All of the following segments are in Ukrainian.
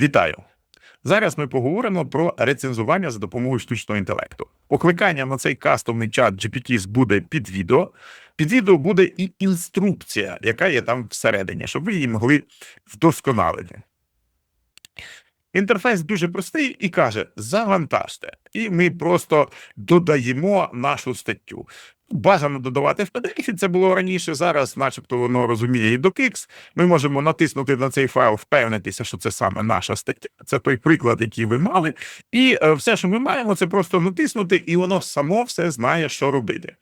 Вітаю! Зараз ми поговоримо про рецензування за допомогою штучного інтелекту. Покликання на цей кастомний чат GPT буде під відео. Під відео буде і інструкція, яка є там всередині, щоб ви її могли вдосконалити. Інтерфейс дуже простий і каже: завантажте. І ми просто додаємо нашу статтю. Бажано додавати в PDF, це було раніше. Зараз, начебто, воно розуміє і до KIX. Ми можемо натиснути на цей файл, впевнитися, що це саме наша стаття. Це той приклад, який ви мали. І е, все, що ми маємо, це просто натиснути, і воно само все знає, що робити.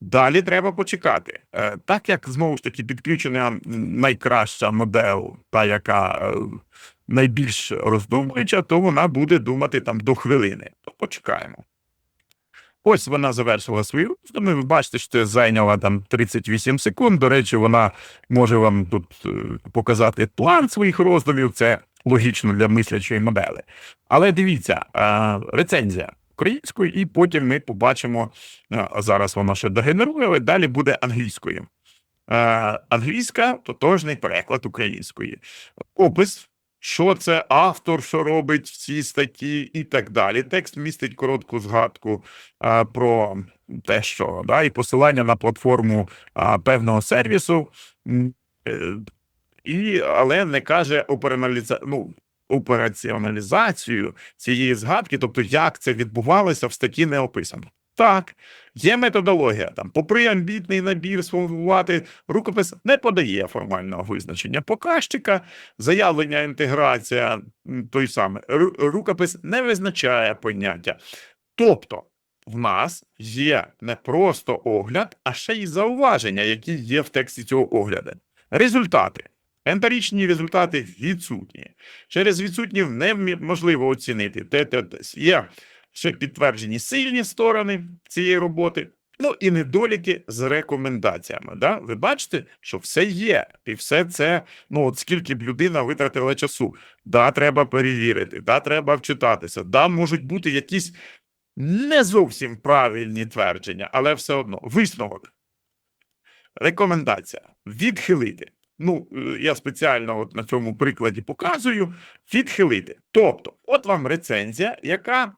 Далі треба почекати. Е, так як знову ж таки підключена найкраща модель, та яка е, найбільш роздумуюча, то вона буде думати там до хвилини. То почекаємо. Ось вона завершила свою роздуми. Ви бачите, що це зайняло там 38 секунд. До речі, вона може вам тут е, показати план своїх роздумів. Це логічно для мислячої моделі. Але дивіться, рецензія українською, і потім ми побачимо. Зараз вона ще догенерує, але далі буде англійською. Англійська тотожний переклад української. Опис що це автор, що робить в цій статті, і так далі. Текст містить коротку згадку а, про те, що да, і посилання на платформу а, певного сервісу, е, і, але не каже операналіза... ну, операціоналізацію цієї згадки, тобто як це відбувалося, в статті не описано. Так, є методологія там, попри амбітний набір сформувати рукопис не подає формального визначення показчика, заявлення інтеграція той самий рукопис не визначає поняття. Тобто, в нас є не просто огляд, а ще й зауваження, які є в тексті цього огляду. Результати. Емпіричні результати відсутні. Через відсутні неможливо оцінити. Є ще підтверджені сильні сторони цієї роботи, ну і недоліки з рекомендаціями. Да? Ви бачите, що все є, і все це, ну от скільки б людина витратила часу. Да, треба перевірити, да, треба вчитатися, да, можуть бути якісь не зовсім правильні твердження, але все одно. Висновок. Рекомендація відхилити. Ну, е, я спеціально от на цьому прикладі показую відхилити. Тобто, от вам рецензія, яка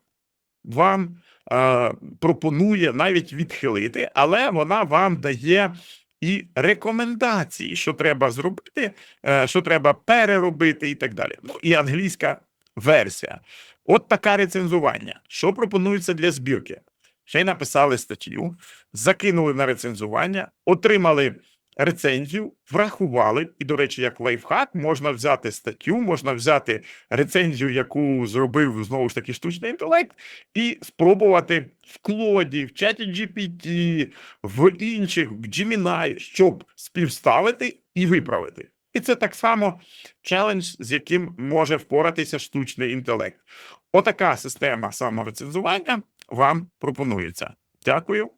вам е, пропонує навіть відхилити, але вона вам дає і рекомендації, що треба зробити, е, що треба переробити і так далі. Ну і англійська версія. От таке рецензування. Що пропонується для збірки? Ще й написали статтю, закинули на рецензування, отримали рецензію, врахували. І, до речі, як лайфхак, можна взяти статтю, можна взяти рецензію, яку зробив знову ж таки штучний інтелект, і спробувати в Клоді, в чаті GPT, в інших, в Gemini, щоб співставити і виправити. І це так само челендж, з яким може впоратися штучний інтелект. Отака система саморецензування вам пропонується. Дякую.